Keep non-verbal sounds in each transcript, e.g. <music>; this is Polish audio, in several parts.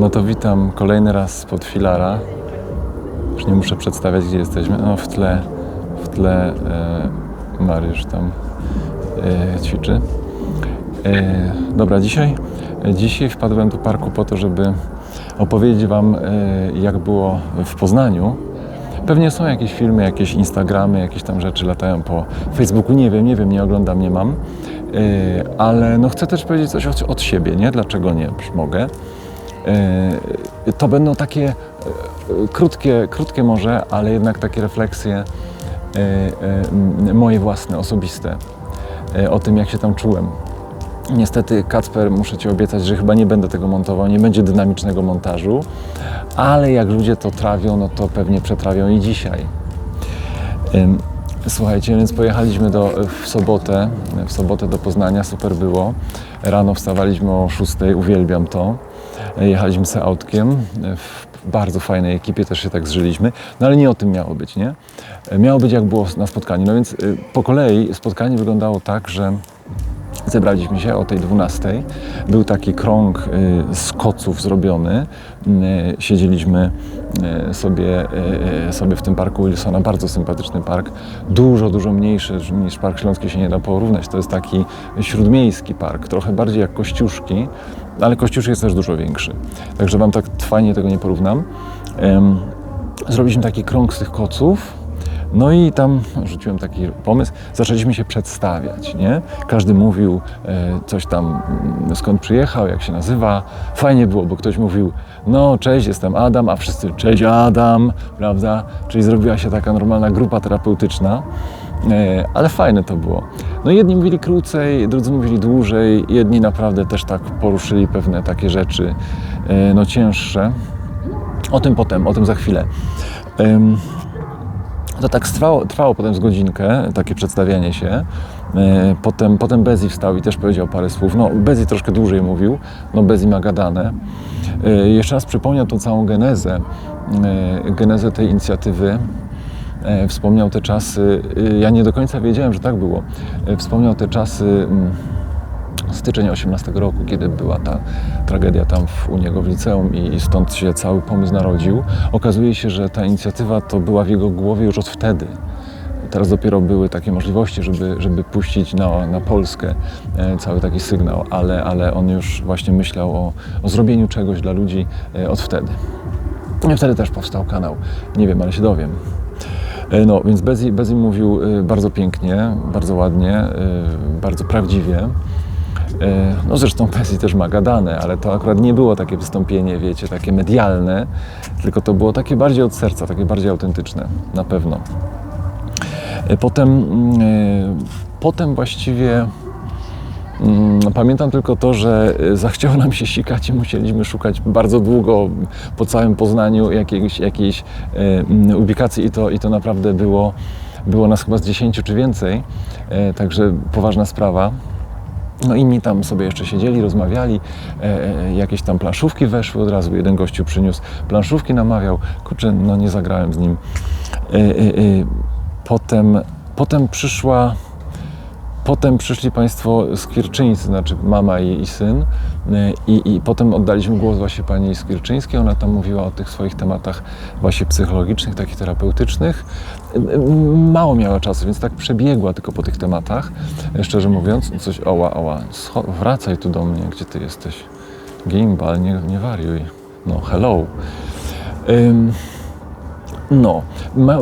No to witam kolejny raz spod filara. Już nie muszę przedstawiać, gdzie jesteśmy. No w tle, w tle e, Mariusz tam e, ćwiczy. E, dobra, dzisiaj, dzisiaj wpadłem do parku po to, żeby opowiedzieć Wam, e, jak było w Poznaniu. Pewnie są jakieś filmy, jakieś Instagramy, jakieś tam rzeczy latają po Facebooku. Nie wiem, nie wiem, nie oglądam, nie mam. E, ale no chcę też powiedzieć coś od, od siebie, nie? Dlaczego nie? Już mogę. E, To będą takie e, krótkie, krótkie może, ale jednak takie refleksje e, moje własne, osobiste o tym, jak się tam czułem. Niestety, Kacper, muszę Ci obiecać, że chyba nie będę tego montował, nie będzie dynamicznego montażu, ale jak ludzie to trawią, no to pewnie przetrawią i dzisiaj. Słuchajcie, więc pojechaliśmy do, w sobotę, w sobotę do Poznania, super było. Rano wstawaliśmy o 6, uwielbiam to. Jechaliśmy se autkiem, w bardzo fajnej ekipie też się tak zżyliśmy, no ale nie o tym miało być, nie? Miało być jak było na spotkaniu, no więc y, po kolei spotkanie wyglądało tak, że Zebraliśmy się o tej 12. Był taki krąg y, z koców zrobiony. Y, Siedzieliśmy y, sobie, sobie w tym parku Wilsona. Bardzo sympatyczny park. Dużo, dużo mniejszy niż Park Śląski się nie da porównać. To jest taki śródmiejski park, trochę bardziej jak Kościuszki, ale Kościuszki jest też dużo większy. Także Wam tak fajnie tego nie porównam. Zrobiliśmy taki krąg z tych koców. No i tam rzuciłem taki pomysł, zaczęliśmy się przedstawiać, nie? Każdy mówił e, coś tam, mm, skąd przyjechał, jak się nazywa. Fajnie było, bo ktoś mówił, no cześć, jestem Adam, a wszyscy cześć Adam, prawda? Czyli zrobiła się taka normalna grupa terapeutyczna. E, ale fajne to było. No jedni mówili krócej, drudzy mówili dłużej, jedni naprawdę też tak poruszyli pewne takie rzeczy, e, no cięższe. O tym potem, o tym za chwilę. To tak trwało, trwało potem z godzinkę, takie przedstawianie się. E, Potem, potem Bezi wstał i też powiedział parę słów. No, Bezi troszkę dłużej mówił, no Bezi ma gadane. E, Jeszcze raz przypomniał tą całą genezę, e, genezę tej inicjatywy. Wspomniał te czasy, ja nie do końca wiedziałem, że tak było. Wspomniał te czasy mm, styczeń 18 roku, kiedy była ta tragedia tam w, u niego w liceum i, stąd się cały pomysł narodził. Okazuje się, że ta inicjatywa to była w jego głowie już od wtedy. Teraz dopiero były takie możliwości, żeby, żeby puścić na, na Polskę e, cały taki sygnał, ale, ale on już właśnie myślał o, o zrobieniu czegoś dla ludzi e, od wtedy. No I wtedy też powstał kanał. Nie wiem, ale się dowiem. E, No, więc Bezi, Bezi mówił bardzo pięknie, bardzo ładnie, bardzo prawdziwie. E, No zresztą Bezi też ma gadane, ale to akurat nie było takie wystąpienie, wiecie, takie medialne, tylko to było takie bardziej od serca, takie bardziej autentyczne, na pewno. E, Potem, mm, e, potem właściwie mm, pamiętam tylko to, że zachciało nam się sikać i musieliśmy szukać bardzo długo po całym Poznaniu jakiejś, jakiejś mm, ubikacji i to, i to naprawdę było, było nas chyba z 10 czy więcej, także poważna sprawa. No inni tam sobie jeszcze siedzieli, rozmawiali, e, e, jakieś tam planszówki weszły od razu, jeden gościu przyniósł planszówki, namawiał, kurczę, no nie zagrałem z nim. E, e, e, potem, potem przyszła, potem przyszli Państwo Skwierczyńcy, znaczy mama i, i syn e, i, i potem oddaliśmy głos właśnie Pani Skwierczyńskiej, ona tam mówiła o tych swoich tematach właśnie psychologicznych, takich terapeutycznych. Mało miała czasu, więc tak przebiegła tylko po tych tematach, szczerze mówiąc, coś, oła, oła, wracaj tu do mnie, gdzie Ty jesteś? Gimbal, nie, nie wariuj. No, hello. Ym, no,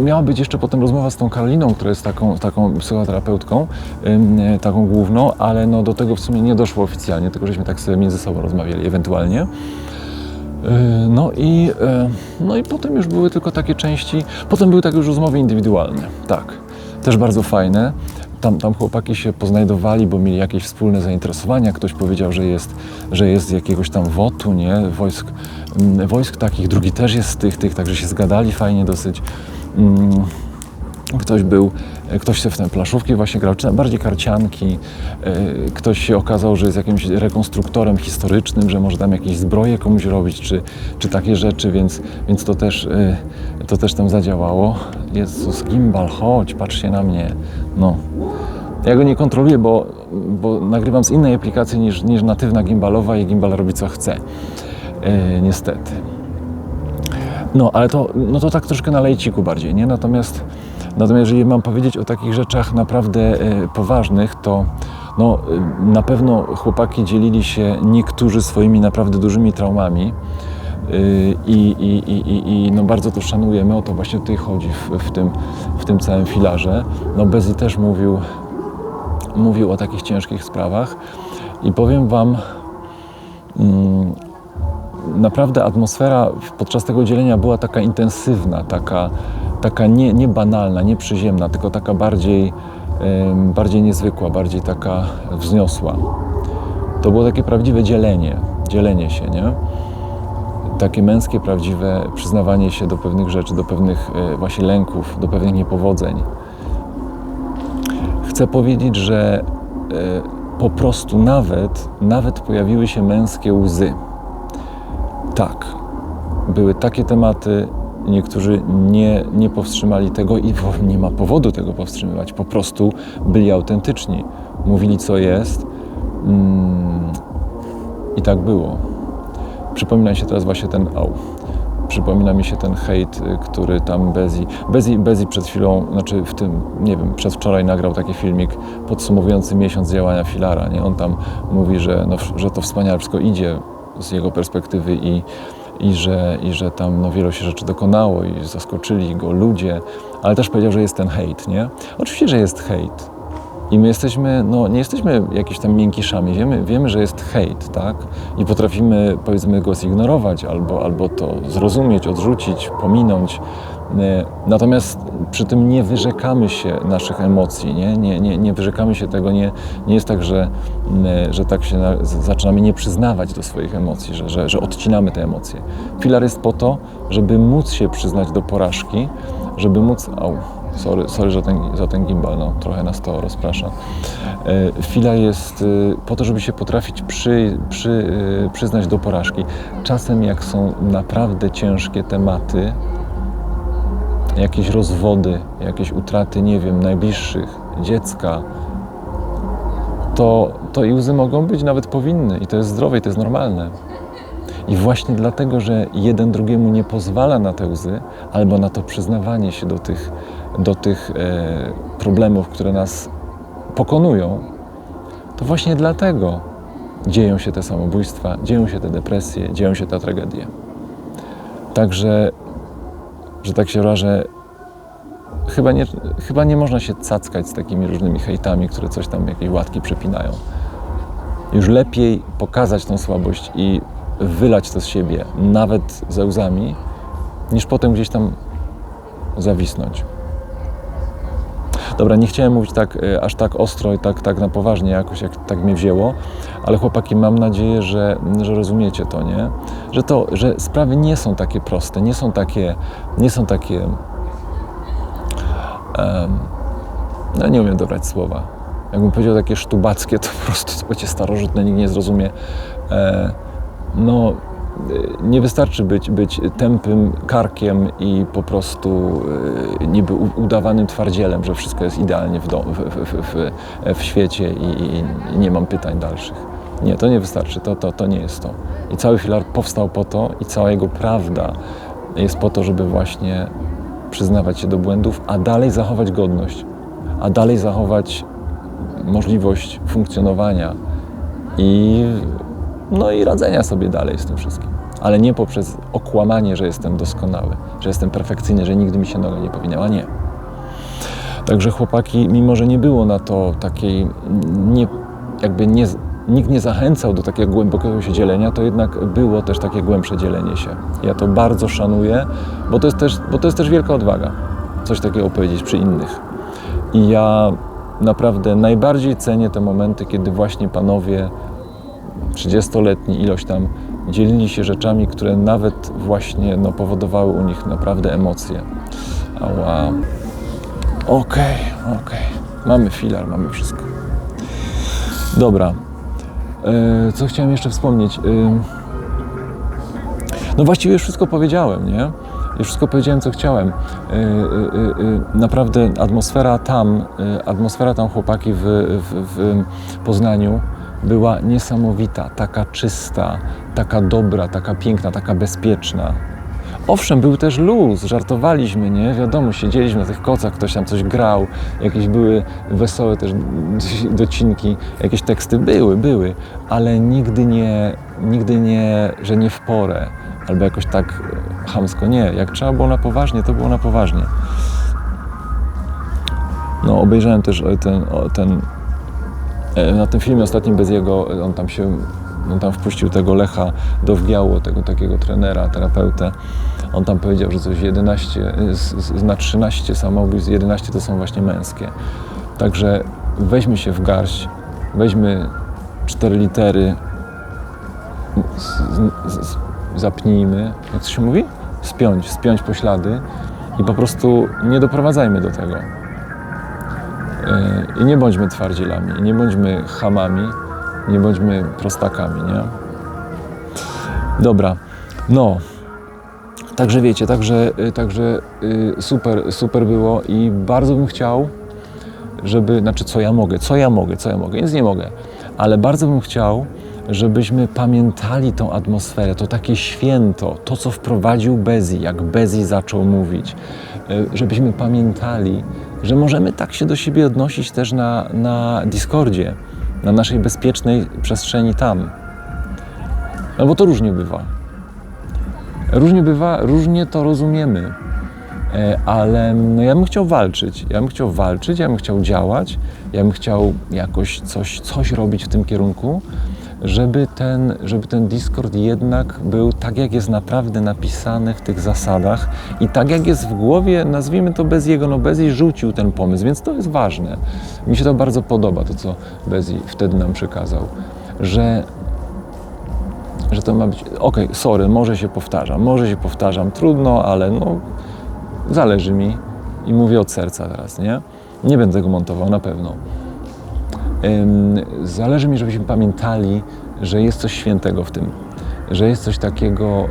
miała być jeszcze potem rozmowa z tą Karoliną, która jest taką, taką psychoterapeutką, ym, taką główną, ale no do tego w sumie nie doszło oficjalnie, tylko żeśmy tak sobie między sobą rozmawiali ewentualnie. Yy, No i, e, no i potem już były tylko takie części, potem były takie już rozmowy indywidualne, tak, też bardzo fajne. Tam, tam chłopaki się poznajdowali, bo mieli jakieś wspólne zainteresowania. Ktoś powiedział, że jest, że jest z jakiegoś tam WOT-u, nie? Wojsk, mm, wojsk takich, drugi też jest z tych, tych, także się zgadali fajnie dosyć. Ktoś był, ktoś się w te plaszówki właśnie grał, czy bardziej karcianki. e, Ktoś się okazał, że jest jakimś rekonstruktorem historycznym, że może tam jakieś zbroje komuś robić, czy, czy takie rzeczy, więc, więc to, też, e, to też tam zadziałało. Jezus, gimbal, chodź, patrz się na mnie. No. Ja go nie kontroluję, bo, bo nagrywam z innej aplikacji niż, niż natywna gimbalowa i gimbal robi co chce. e, niestety. No, ale to, no to tak troszkę na lejciku bardziej, nie? Natomiast, natomiast jeżeli mam powiedzieć o takich rzeczach naprawdę e, poważnych, to no, e, na pewno chłopaki dzielili się niektórzy swoimi naprawdę dużymi traumami. e, I, i, i, i, no bardzo to szanujemy, o to właśnie tutaj chodzi w, w, tym, w tym całym filarze. No Bezi też mówił, mówił o takich ciężkich sprawach i powiem Wam, mm, naprawdę atmosfera podczas tego dzielenia była taka intensywna, taka, taka nie, nie banalna, nie przyziemna, tylko taka bardziej, bardziej niezwykła, bardziej taka wzniosła. To było takie prawdziwe dzielenie, dzielenie się, nie? Takie męskie, prawdziwe przyznawanie się do pewnych rzeczy, do pewnych e, właśnie lęków, do pewnych niepowodzeń. Chcę powiedzieć, że e, po prostu nawet, nawet pojawiły się męskie łzy. Tak, były takie tematy, niektórzy nie, nie powstrzymali tego i nie ma powodu tego powstrzymywać. Po prostu byli autentyczni, mówili co jest mm, i tak było. Przypomina mi się teraz właśnie ten au. Przypomina mi się ten hejt, y, który tam Bezi, Bezi, Bezi przed chwilą, znaczy w tym, nie wiem, przedwczoraj nagrał taki filmik podsumowujący miesiąc działania Filara, nie? On tam mówi, że, no, że to wspaniale wszystko idzie z jego perspektywy i, i, że, i że tam no, wielu się rzeczy dokonało i zaskoczyli go ludzie, ale też powiedział, że jest ten hejt, nie? Oczywiście, że jest hejt. I my jesteśmy, no nie jesteśmy jakieś tam miękiszami, wiemy, wiemy, że jest hejt, tak? I potrafimy, powiedzmy, go zignorować albo, albo to zrozumieć, odrzucić, pominąć. E, Natomiast przy tym nie wyrzekamy się naszych emocji, nie, nie, nie, nie wyrzekamy się tego, nie, nie jest tak, że, m, że tak się zaczynamy nie przyznawać do swoich emocji, że, że, że odcinamy te emocje. Filar jest po to, żeby móc się przyznać do porażki, żeby móc. Au, sorry, sorry za, ten, za ten gimbal, no, trochę nas to rozprasza. E, Fila jest e, po to, żeby się potrafić przy, przy, e, przyznać do porażki. Czasem, jak są naprawdę ciężkie tematy, jakieś rozwody, jakieś utraty, nie wiem, najbliższych, dziecka, to, to i łzy mogą być, nawet powinny, i to jest zdrowe, i to jest normalne. I właśnie dlatego, że jeden drugiemu nie pozwala na te łzy, albo na to przyznawanie się do tych, do tych e, problemów, które nas pokonują, to właśnie dlatego dzieją się te samobójstwa, dzieją się te depresje, dzieją się te tragedie. Także, że tak się wyrażę, chyba nie, chyba nie można się cackać z takimi różnymi hejtami, które coś tam, jakieś łatki przepinają. Już lepiej pokazać tą słabość i wylać to z siebie, nawet ze łzami, niż potem gdzieś tam zawisnąć. Dobra, nie chciałem mówić tak e, aż tak ostro i tak, tak na poważnie jakoś, jak tak mnie wzięło, ale chłopaki, mam nadzieję, że, że rozumiecie to, nie? Że to, że sprawy nie są takie proste, nie są takie, nie są takie, em, no nie umiem dobrać słowa. Jakbym powiedział takie sztubackie, to po prostu będzie starożytne, nikt nie zrozumie. E, no, nie wystarczy być, być tępym karkiem i po prostu y, niby udawanym twardzielem, że wszystko jest idealnie w, do, w, w, w, w, świecie i, i nie mam pytań dalszych. Nie, to nie wystarczy, to, to, to nie jest to. I cały filar powstał po to i cała jego prawda jest po to, żeby właśnie przyznawać się do błędów, a dalej zachować godność, a dalej zachować możliwość funkcjonowania i, no i radzenia sobie dalej z tym wszystkim. Ale nie poprzez okłamanie, że jestem doskonały, że jestem perfekcyjny, że nigdy mi się noga nie powinęła. Nie. Także chłopaki, mimo że nie było na to takiej, nie, jakby nie, nikt nie zachęcał do takiego głębokiego się dzielenia, to jednak było też takie głębsze dzielenie się. Ja to bardzo szanuję, bo to jest też, bo to jest też wielka odwaga, coś takiego powiedzieć przy innych. I ja naprawdę najbardziej cenię te momenty, kiedy właśnie panowie 30-letni ilość tam dzielili się rzeczami, które nawet właśnie no, powodowały u nich naprawdę emocje. Ała. Okej, okej. Mamy filar, mamy wszystko. Dobra. E, co chciałem jeszcze wspomnieć? Ym, no właściwie już wszystko powiedziałem, nie? Już wszystko powiedziałem, co chciałem. Y, Naprawdę atmosfera tam, atmosfera tam chłopaki w, w, w Poznaniu była niesamowita, taka czysta, taka dobra, taka piękna, taka bezpieczna. Owszem, był też luz, żartowaliśmy, nie? Wiadomo, siedzieliśmy na tych kocach, ktoś tam coś grał, jakieś były wesołe też <laughs> docinki, jakieś teksty były, były, ale nigdy nie, nigdy nie, że nie w porę, albo jakoś tak chamsko, nie. Jak trzeba było na poważnie, to było na poważnie. No, obejrzałem też ten, ten e, na tym filmie ostatnim bez jego, on tam się, on tam wpuścił tego Lecha do wgiału, tego takiego trenera, terapeutę. On tam powiedział, że coś 11, z, z, na 13 samobójstw, 11 to są właśnie męskie. Także weźmy się w garść, weźmy cztery litery, z, z, zapnijmy, jak to się mówi? Spiąć, spiąć poślady i po prostu nie doprowadzajmy do tego. I nie bądźmy twardzielami, nie bądźmy chamami, nie bądźmy prostakami, nie? Dobra, no. Także wiecie, także, także super, super było i bardzo bym chciał, żeby, znaczy co ja mogę, co ja mogę, co ja mogę, nic nie mogę, ale bardzo bym chciał, żebyśmy pamiętali tą atmosferę, to takie święto, to co wprowadził Bezi, jak Bezi zaczął mówić, żebyśmy pamiętali, że możemy tak się do siebie odnosić też na, na Discordzie, na naszej bezpiecznej przestrzeni tam. No bo to różnie bywa. Różnie bywa, różnie to rozumiemy, ale no ja bym chciał walczyć. Ja bym chciał walczyć, ja bym chciał działać, ja bym chciał jakoś coś, coś robić w tym kierunku, żeby ten, żeby ten Discord jednak był tak, jak jest naprawdę napisany w tych zasadach i tak, jak jest w głowie, nazwijmy to bez jego, no Bezi rzucił ten pomysł, więc to jest ważne. Mi się to bardzo podoba, to co Bezi wtedy nam przekazał, że że to ma być, okej, okay, sorry, może się powtarzam, może się powtarzam, trudno, ale no, zależy mi i mówię od serca teraz, nie? Nie będę tego montował, na pewno. Zależy mi, żebyśmy pamiętali, że jest coś świętego w tym, że jest coś takiego e,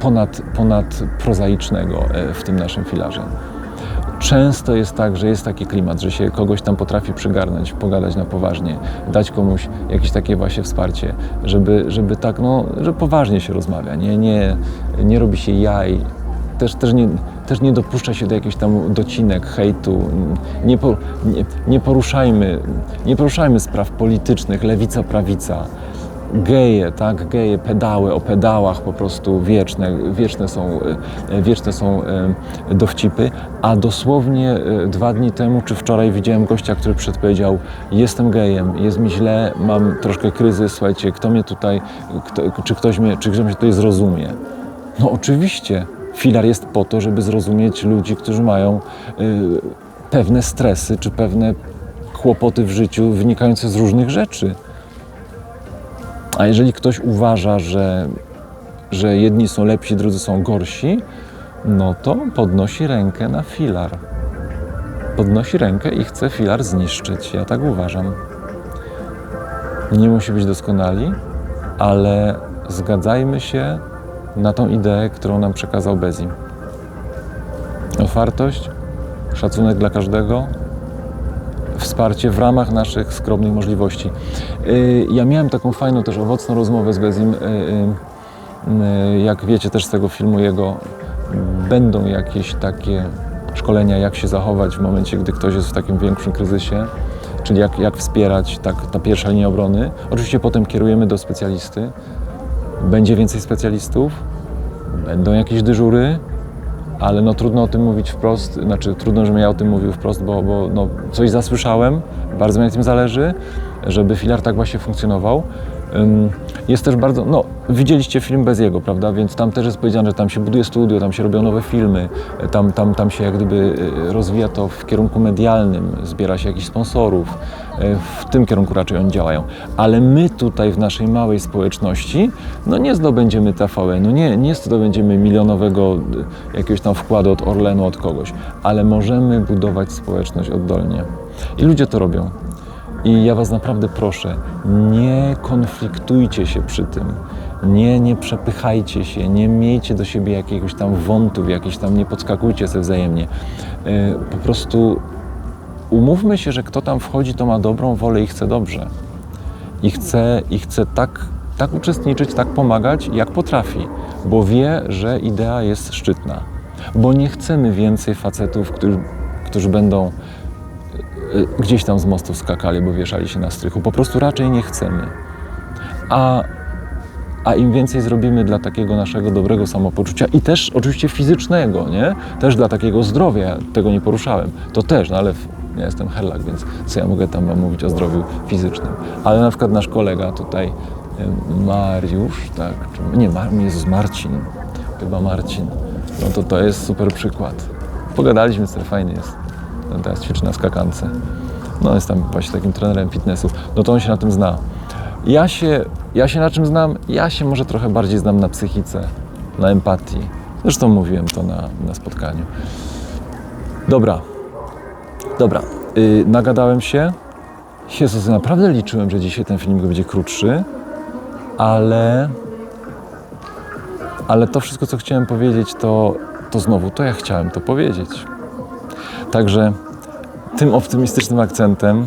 ponad, ponad prozaicznego e, w tym naszym filarze. Często jest tak, że jest taki klimat, że się kogoś tam potrafi przygarnąć, pogadać na poważnie, dać komuś jakieś takie właśnie wsparcie, żeby, żeby tak, no, że poważnie się rozmawia, nie, nie, nie robi się jaj, też, też, nie, też nie dopuszcza się do jakichś tam docinek, hejtu. Nie, po, nie, nie, poruszajmy, nie poruszajmy spraw politycznych, lewica, prawica. Geje, tak, geje, pedały, o pedałach po prostu wieczne, wieczne są, e, wieczne są e, dowcipy, a dosłownie e, dwa dni temu czy wczoraj widziałem gościa, który przedpowiedział jestem gejem, jest mi źle, mam troszkę kryzys, słuchajcie, kto mnie tutaj, kto, czy, ktoś mnie, czy ktoś mnie tutaj zrozumie? No oczywiście, Filar jest po to, żeby zrozumieć ludzi, którzy mają y, pewne stresy czy pewne kłopoty w życiu wynikające z różnych rzeczy. A jeżeli ktoś uważa, że, że jedni są lepsi, drudzy są gorsi, no to podnosi rękę na filar. Podnosi rękę i chce filar zniszczyć. Ja tak uważam. Nie musi być doskonali, ale zgadzajmy się na tą ideę, którą nam przekazał Bezi. Otwartość, szacunek dla każdego, wsparcie w ramach naszych skromnych możliwości. Y, ja miałem taką fajną, też owocną rozmowę z Bezim. Y, y, jak wiecie też z tego filmu jego, będą jakieś takie szkolenia, jak się zachować w momencie, gdy ktoś jest w takim większym kryzysie, czyli jak, jak wspierać tak, ta pierwsza linia obrony. Oczywiście potem kierujemy do specjalisty, będzie więcej specjalistów, będą jakieś dyżury, ale no trudno o tym mówić wprost, znaczy trudno, żebym ja o tym mówił wprost, bo, bo no, coś zasłyszałem, bardzo mi na tym zależy, żeby filar tak właśnie funkcjonował. Jest też bardzo, no widzieliście film bez jego, prawda, więc tam też jest powiedziane, że tam się buduje studio, tam się robią nowe filmy, tam, tam, tam się jak gdyby e, rozwija to w kierunku medialnym, zbiera się jakichś sponsorów, w tym kierunku raczej oni działają. Ale my tutaj w naszej małej społeczności, no nie zdobędziemy TVN, no nie, nie zdobędziemy milionowego e, jakiegoś tam wkładu od Orlenu, od kogoś, ale możemy budować społeczność oddolnie. I ludzie to robią. I ja Was naprawdę proszę, nie konfliktujcie się przy tym. Nie, nie przepychajcie się, nie miejcie do siebie jakiegoś tam wątów, jakieś tam nie podskakujcie sobie wzajemnie. E, po prostu umówmy się, że kto tam wchodzi, to ma dobrą wolę i chce dobrze. i chce, i chce tak, tak uczestniczyć, tak pomagać, jak potrafi, bo wie, że idea jest szczytna. Bo nie chcemy więcej facetów, którzy, którzy będą y, gdzieś tam z mostu skakali, bo wieszali się na strychu. Po prostu raczej nie chcemy. A, a im więcej zrobimy dla takiego naszego dobrego samopoczucia i też oczywiście fizycznego, nie? Też dla takiego zdrowia, tego nie poruszałem. To też, no ale ja jestem herlak, więc co ja mogę tam wam mówić o zdrowiu fizycznym. Ale na przykład nasz kolega tutaj, Mariusz, tak, czy, nie, Mar, Jezus, Marcin, chyba Marcin, no to to jest super przykład. Pogadaliśmy, sobie fajnie jest. On teraz ćwiczy na skakance. No jest tam właśnie takim trenerem fitnessu. No to on się na tym zna. Ja się, ja się na czym znam? Ja się może trochę bardziej znam na psychice, na empatii. Zresztą mówiłem to na, na spotkaniu. Dobra, dobra. Yy, nagadałem się. Jezus, naprawdę liczyłem, że dzisiaj ten filmik będzie krótszy, ale ale to wszystko, co chciałem powiedzieć, to, to znowu to ja chciałem to powiedzieć. Także tym optymistycznym akcentem,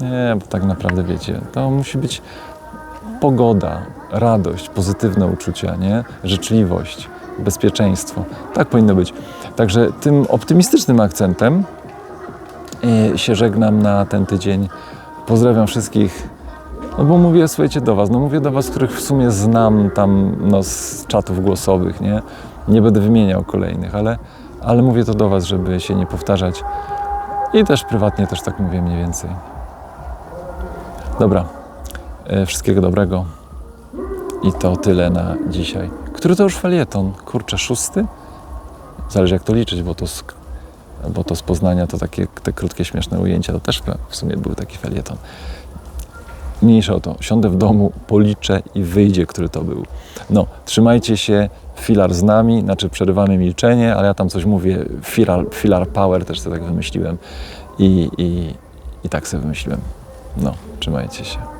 nie, bo tak naprawdę wiecie, to musi być pogoda, radość, pozytywne uczucia, nie? życzliwość, bezpieczeństwo. Tak powinno być. Także tym optymistycznym akcentem e, się żegnam na ten tydzień. Pozdrawiam wszystkich. No bo mówię, słuchajcie, do Was. No mówię do Was, których w sumie znam tam no, z czatów głosowych, nie? Nie będę wymieniał kolejnych, ale, ale mówię to do Was, żeby się nie powtarzać. I też prywatnie też tak mówię mniej więcej. Dobra. E, Wszystkiego dobrego. I to tyle na dzisiaj. Który to już felieton? Kurczę, szósty? Zależy jak to liczyć, bo to bo to z Poznania to takie te krótkie, śmieszne ujęcia to też w sumie był taki felieton. Mniejsza o to. Siądę w domu, policzę i wyjdzie, który to był. No, trzymajcie się. Filar z nami, znaczy przerywamy milczenie, ale ja tam coś mówię. Filar, filar power też sobie tak wymyśliłem. I, i, I tak sobie wymyśliłem. No, trzymajcie się.